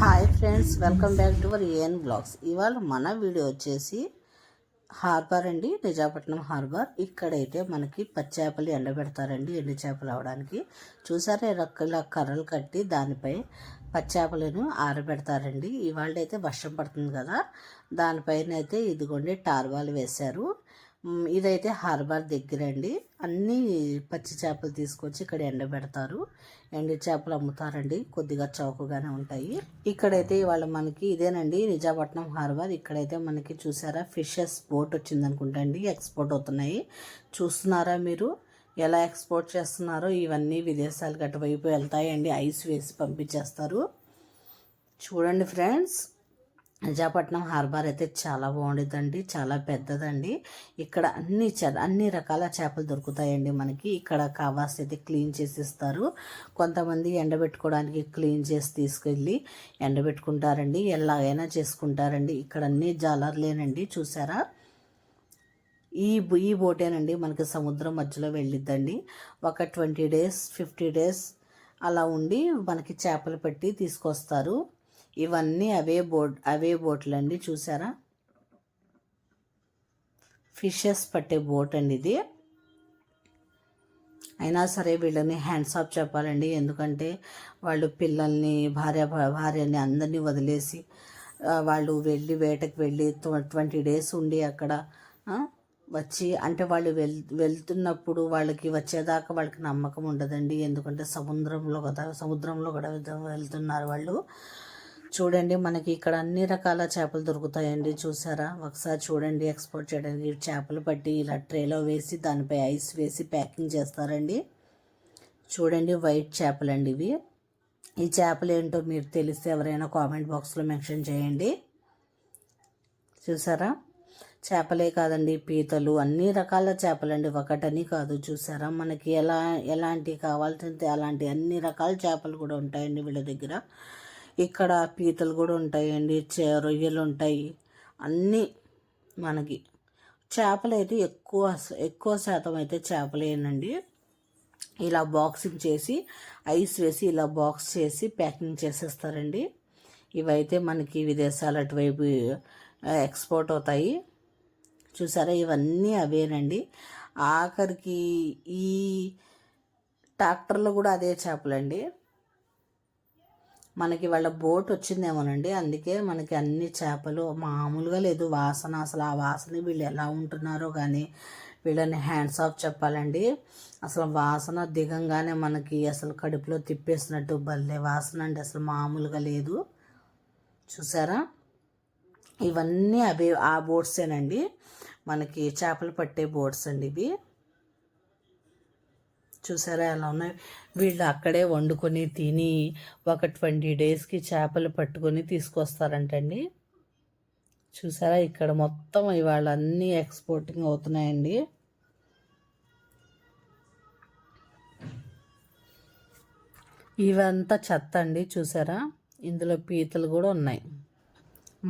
Hi friends welcome back to our AN blogs ఇవాళ మన video వచ్చేసి హార్బర్ అండి నిజాపట్నం హార్బర్ ఇక్కడైతే మనకి పచ్చేపలు ఎండబెడతారండి ఎండు చేపలు అవడానికి. చూసారా రక్కల కర్రలు కట్టి దానిపై పచ్చేపలను ఆరబెడతారండి. ఇవాళ అయితే వర్షం పడుతుంది కదా దానిపైన అయితే ఇదిగోండి టార్వాలు వేశారు. ఇదైతే హార్బర్ దగ్గర అండి అన్నీ పచ్చి చేపలు తీసుకొచ్చి ఇక్కడ ఎండబెడతారు. ఎండి చేపలు అమ్ముతారండి. కొద్దిగా చౌకగానే ఉంటాయి. ఇక్కడైతే ఇవాళ మనకి ఇదేనండి. నిజాపట్నం హార్బర్. ఇక్కడైతే మనకి చూసారా? ఫిషెస్ బోట్ వచ్చింది అనుకుంటా అండి. ఎక్స్పోర్ట్ అవుతున్నాయి. చూస్తున్నారా మీరు? ఎలా ఎక్స్పోర్ట్ చేస్తున్నారో ఇవన్నీ విదేశాలకు అటువైపు వెళ్తాయండి. ఐస్ వేసి పంపించేస్తారు. చూడండి ఫ్రెండ్స్. నిజాపట్నం హార్బర్ అయితే చాలా బాగుండిద్దండి చాలా పెద్దదండి. ఇక్కడ అన్ని చ అన్ని రకాల చేపలు దొరుకుతాయండి మనకి. ఇక్కడ కావాల్సి అయితే క్లీన్ చేసి ఇస్తారు కొంతమంది ఎండబెట్టుకోవడానికి క్లీన్ చేసి తీసుకెళ్ళి ఎండబెట్టుకుంటారండి. ఎలాగైనా చేసుకుంటారండి. ఇక్కడ అన్ని జాలర్లేనండి చూసారా? ఈ ఈ బోటేనండి మనకి సముద్రం మధ్యలో వెళ్ళిద్దండి. ఒక ట్వంటీ డేస్ ఫిఫ్టీ డేస్ అలా ఉండి మనకి చేపలు పెట్టి తీసుకొస్తారు. ఇవన్నీ అవే బోట్ అవే బోట్లు అండి చూసారా? ఫిషెస్ పట్టే బోట్ అండి ఇది. అయినా సరే వీళ్ళని హ్యాండ్స్ ఆఫ్ చెప్పాలండి ఎందుకంటే వాళ్ళు పిల్లల్ని భార్య భార్యని అందరినీ వదిలేసి వాళ్ళు వెళ్ళి వేటకు వెళ్ళి ట్వంటీ డేస్ ఉండి అక్కడ వచ్చి అంటే వాళ్ళు వెల్ వెళ్తున్నప్పుడు వాళ్ళకి వచ్చేదాకా వాళ్ళకి నమ్మకం ఉండదండి ఎందుకంటే సముద్రంలో కదా సముద్రంలో కూడా వెళ్తున్నారు వాళ్ళు. చూడండి మనకి ఇక్కడ అన్ని రకాల చేపలు దొరుకుతాయండి. చూసారా? ఒకసారి చూడండి ఎక్స్పోర్ట్ చేయడానికి చేపలు పట్టి ఇలా ట్రేలో వేసి దానిపై ఐస్ వేసి ప్యాకింగ్ చేస్తారండి. చూడండి వైట్ చేపలు అండి ఇవి. ఈ చేపలు ఏంటో మీరు తెలిస్తే ఎవరైనా కామెంట్ బాక్స్లో మెన్షన్ చేయండి. చూసారా? చేపలే కాదండి పీతలు అన్ని రకాల చేపలండి. ఒకటని కాదు చూసారా? మనకి ఎలా ఎలాంటి కావాల్సింది అలాంటి అన్ని రకాల చేపలు కూడా ఉంటాయండి వీళ్ళ దగ్గర. ఇక్కడ పీతలు కూడా ఉంటాయండి చే రొయ్యలు ఉంటాయి. అన్నీ మనకి. చేపలు అయితే ఎక్కువ ఎక్కువ శాతం అయితే చేపలేనండి. ఇలా బాక్సింగ్ చేసి ఐస్ వేసి ఇలా బాక్స్ చేసి ప్యాకింగ్ చేసేస్తారండి. ఇవైతే మనకి విదేశాల అటువైపు ఎక్స్పోర్ట్ అవుతాయి. చూసారా? ఇవన్నీ అవేనండి. ఆఖరికి ఈ ట్రాక్టర్లో కూడా అదే చేపలండి. మనకి వాళ్ళ బోట్ వచ్చిందేమోనండి. అందుకే మనకి అన్ని చేపలు మామూలుగా లేదు. వాసన అసలు ఆ వాసన వీళ్ళు ఎలా ఉంటున్నారో కానీ వీళ్ళని హ్యాండ్స్ ఆఫ్ చెప్పాలండి. అసలు వాసన దిగంగానే మనకి అసలు కడుపులో తిప్పేసినట్టు భలే వాసన అండి. అసలు మామూలుగా లేదు. చూసారా? ఇవన్నీ అవి ఆ బోట్సేనండి. మనకి చేపలు పట్టే బోట్స్ అండి ఇవి. చూసారా ఎలా ఉన్నాయి? వీళ్ళు అక్కడే వండుకొని తిని ఒక ట్వంటీ డేస్కి చేపలు పట్టుకొని తీసుకొస్తారంటండి. చూసారా ఇక్కడ మొత్తం ఇవాళ అన్నీ ఎక్స్పోర్టింగ్ అవుతున్నాయండి. ఇవంతా చెత్త అండి చూసారా? ఇందులో పీతలు కూడా ఉన్నాయి.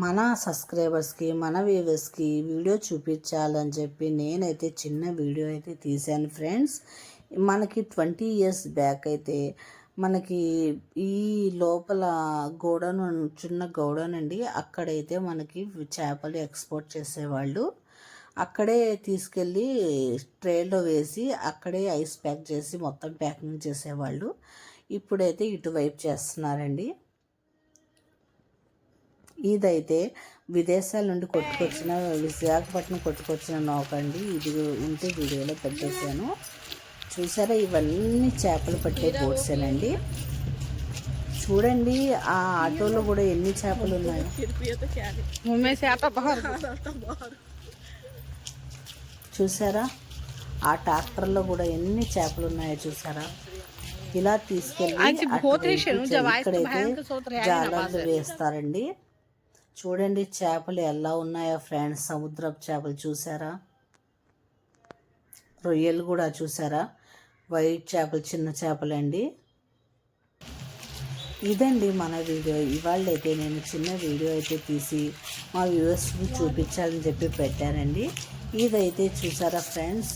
మన సబ్స్క్రైబర్స్కి మన వ్యూవర్స్కి వీడియో చూపించాలని చెప్పి నేనైతే చిన్న వీడియో అయితే తీశాను ఫ్రెండ్స్. మనకి ట్వంటీ ఇయర్స్ బ్యాక్ అయితే మనకి ఈ లోపల గోడౌన్ చిన్న గోడౌన్ అండి అక్కడైతే మనకి చేపలు ఎక్స్పోర్ట్ చేసేవాళ్ళు. అక్కడే తీసుకెళ్ళి ట్రేలో వేసి అక్కడే ఐస్ ప్యాక్ చేసి మొత్తం ప్యాకింగ్ చేసేవాళ్ళు. ఇప్పుడైతే ఇటువైపు చేస్తున్నారండి. ఇదైతే విదేశాల నుండి కొట్టుకొచ్చిన విశాఖపట్నం కొట్టుకొచ్చిన నౌకండి ఇది ఉంటే వీడియోలో పెట్టేశాను. చూసారా? ఇవన్నీ చేపలు పట్టే బోట్సేనండి. చూడండి ఆ ఆటోలో కూడా ఎన్ని చేపలు ఉన్నాయి. చూసారా? ఆ ట్రాక్టర్లో కూడా ఎన్ని చేపలు ఉన్నాయో చూసారా? ఇలా తీసుకెళ్ళి ఇక్కడైతే జాలర్లు వేస్తారండి. చూడండి చేపలు ఎలా ఉన్నాయో ఫ్రెండ్స్. సముద్రపు చేపలు చూసారా? రొయ్యలు కూడా చూసారా? వైట్ చేపలు చిన్న చేపలండి. ఇదండి మన వీడియో. ఇవాళ అయితే నేను చిన్న వీడియో అయితే తీసి మా వ్యూవర్స్కి చూపించాలని చెప్పి పెట్టానండి. ఇదైతే చూసారా ఫ్రెండ్స్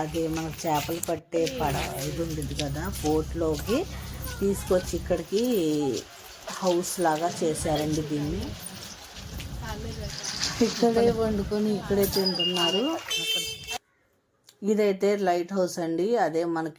అది మనకు చేపలు పట్టే పడ ఇది ఉంటుంది కదా బోట్లోకి తీసుకొచ్చి ఇక్కడికి హౌస్ లాగా చేశారండి దీన్ని. ఇక్కడే వండుకొని ఇక్కడే తింటున్నారు. ఇదైతే లైట్ హౌస్ అండి. అదే మనకి